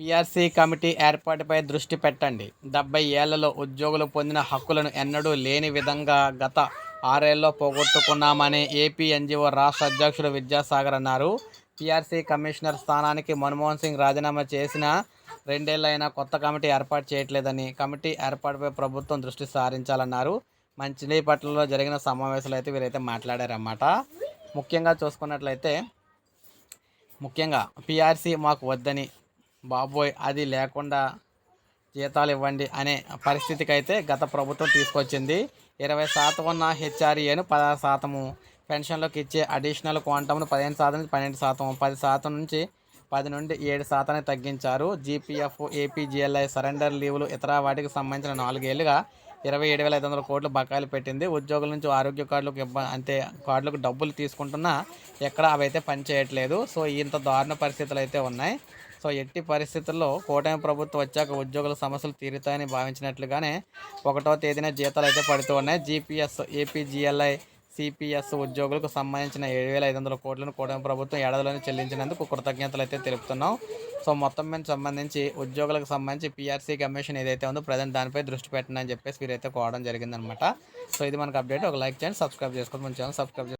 PRC committee ఏర్పాటుపై దృష్టి పెట్టండి. డెబ్బై ఏళ్ళలో ఉద్యోగులు పొందిన హక్కులను ఎన్నడూ లేని విధంగా గత ఆరేళ్ళలో పోగొట్టుకున్నామని ఏపీ ఎన్జిఓ రాష్ట్ర అధ్యక్షుడు విద్యాసాగర్ అన్నారు. పిఆర్సీ కమిషనర్ స్థానానికి మన్మోహన్ సింగ్ రాజీనామా చేసిన రెండేళ్ళైనా కొత్త కమిటీ ఏర్పాటు చేయట్లేదని కమిటీ ఏర్పాటుపై ప్రభుత్వం దృష్టి సారించాలన్నారు. మంచినీపట్నంలో జరిగిన సమావేశంలో అయితే వీరైతే మాట్లాడారన్నమాట. ముఖ్యంగా చూసుకున్నట్లయితే ముఖ్యంగా పిఆర్సీ మాకు వద్దని బాబోయ్ అది లేకుండా జీతాలు ఇవ్వండి అనే పరిస్థితికి అయితే గత ప్రభుత్వం తీసుకొచ్చింది. ఇరవై శాతం ఉన్న హెచ్ఆర్ఏను పదహారు శాతము పెన్షన్లకు ఇచ్చే అడిషనల్ క్వాంటమ్ను పదిహేను శాతం నుంచి పన్నెండు శాతం పది శాతం నుంచి పది నుండి ఏడు శాతాన్ని తగ్గించారు. జీపీఎఫ్ ఏపీజీఎల్ఐ సరెండర్ లీవులు ఇతర వాటికి సంబంధించిన నాలుగేళ్ళుగా ఇరవై ఏడు వేల ఐదు వందల కోట్లు బకాయిలు పెట్టింది. ఉద్యోగుల నుంచి ఆరోగ్య కార్డులకు ఇబ్బ అంతే కార్డులకు డబ్బులు తీసుకుంటున్నా ఎక్కడ అవి అయితే పనిచేయట్లేదు సో ఇంత దారుణ పరిస్థితులు అయితే ఉన్నాయి. సో ఎట్టి పరిస్థితుల్లో కూటమి ప్రభుత్వం వచ్చాక ఉద్యోగుల సమస్యలు తీరుతాయని భావించినట్లుగానే ఒకటో తేదీన జీతాలు అయితే పడుతూ ఉన్నాయి. జీపీఎస్ ఏపీజీఎల్ఐ సిపిఎస్ ఉద్యోగులకు సంబంధించిన ఏడు వేల ఐదు వందల కోట్లను కూటమి ప్రభుత్వం ఏడాదిలోనే చెల్లించినందుకు కృతజ్ఞతలు అయితే తెలుపుతున్నాం. సో మొత్తం మీద సంబంధించి ఉద్యోగులకు సంబంధించి పిఆర్సీ కమిషన్ ఏదైతే ఉందో ప్రజెంట్ దానిపై దృష్టి పెట్టండి అని చెప్పేసి వీరైతే కోవడం జరిగిందనమాట. సో ఇది మనకు అప్డేట్. ఒక లైక్ చేయండి సబ్స్క్రైబ్ చేసుకోండి. మన ఛానల్ సబ్స్క్రైబ్